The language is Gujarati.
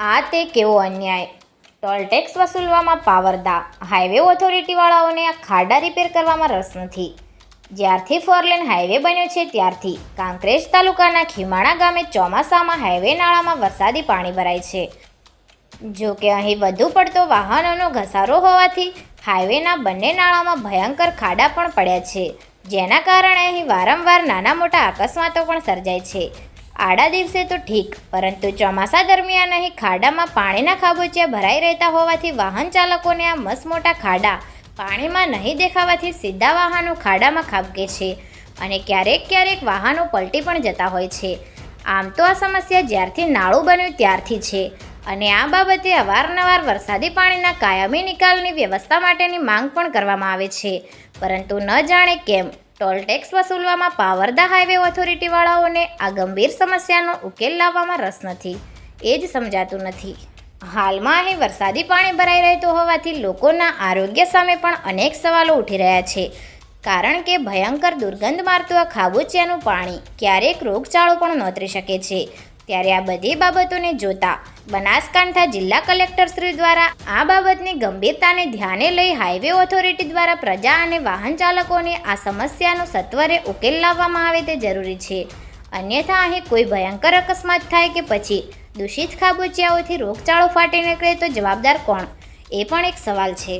આ તે કેવો અન્યાય? ટોલ ટેક્સ વસૂલવામાં પાવરદા હાઈવે ઓથોરિટીવાળાઓને આ ખાડા રિપેર કરવામાં રસ નથી. જ્યારથી ફોરલેન હાઈવે બન્યો છે ત્યારથી. કાંકરેજ તાલુકાના ખીમાણા ગામે ચોમાસામાં હાઈવે નાળામાં વરસાદી પાણી ભરાય છે. જો કે અહીં વધુ પડતો વાહનોનો ઘસારો હોવાથી હાઈવેના બંને નાળામાં ભયંકર ખાડા પણ પડ્યા છે. જેના કારણે અહીં વારંવાર નાના મોટા અકસ્માતો પણ સર્જાય છે. આડા દિવસે તો ઠીક, પરંતુ ચોમાસા દરમિયાન અહીં ખાડામાં પાણીના ખાબોચિયા ભરાઈ રહેતા હોવાથી વાહન ચાલકોને આ મસમોટા ખાડા પાણીમાં નહીં દેખાવાથી સીધા વાહનો ખાડામાં ખાબકે છે અને ક્યારેક ક્યારેક વાહનો પલટી પણ જતા હોય છે. આમ તો આ સમસ્યા જ્યારથી નાળું બન્યું ત્યારથી છે અને આ બાબતે અવારનવાર વરસાદી પાણીના કાયમી નિકાલની વ્યવસ્થા માટેની માંગ પણ કરવામાં આવે છે. પરંતુ ન જાણે કેમ ટોલ ટેક્સ વસૂલવામાં પાવરદા હાઈવે ઓથોરિટીવાળાઓને આ ગંભીર સમસ્યાનો ઉકેલ લાવવામાં રસ નથી. એ જ સમજાતું નથી. હાલમાં અહીં વરસાદી પાણી ભરાઈ રહેતું હોવાથી લોકોના આરોગ્ય સામે પણ અનેક સવાલો ઉઠી રહ્યા છે. કારણ કે ભયંકર દુર્ગંધ મારતું આ ખાબોચિયાનું પાણી ક્યારેક રોગચાળો પણ નોતરી શકે છે. ત્યારે આ બધી બાબતોને જોતા બનાસકાંઠા જિલ્લા કલેક્ટર શ્રી દ્વારા આ બાબતની ગંભીરતાને ધ્યાને લઈ હાઈવે ઓથોરિટી દ્વારા પ્રજા અને વાહન ચાલકોને આ સમસ્યાનો સત્વરે ઉકેલ લાવવામાં આવે તે જરૂરી છે. અન્યથા અહીં કોઈ ભયંકર અકસ્માત થાય કે પછી દૂષિત ખાબોચિયાઓથી રોગચાળો ફાટી નીકળે તો જવાબદાર કોણ? એ પણ એક સવાલ છે.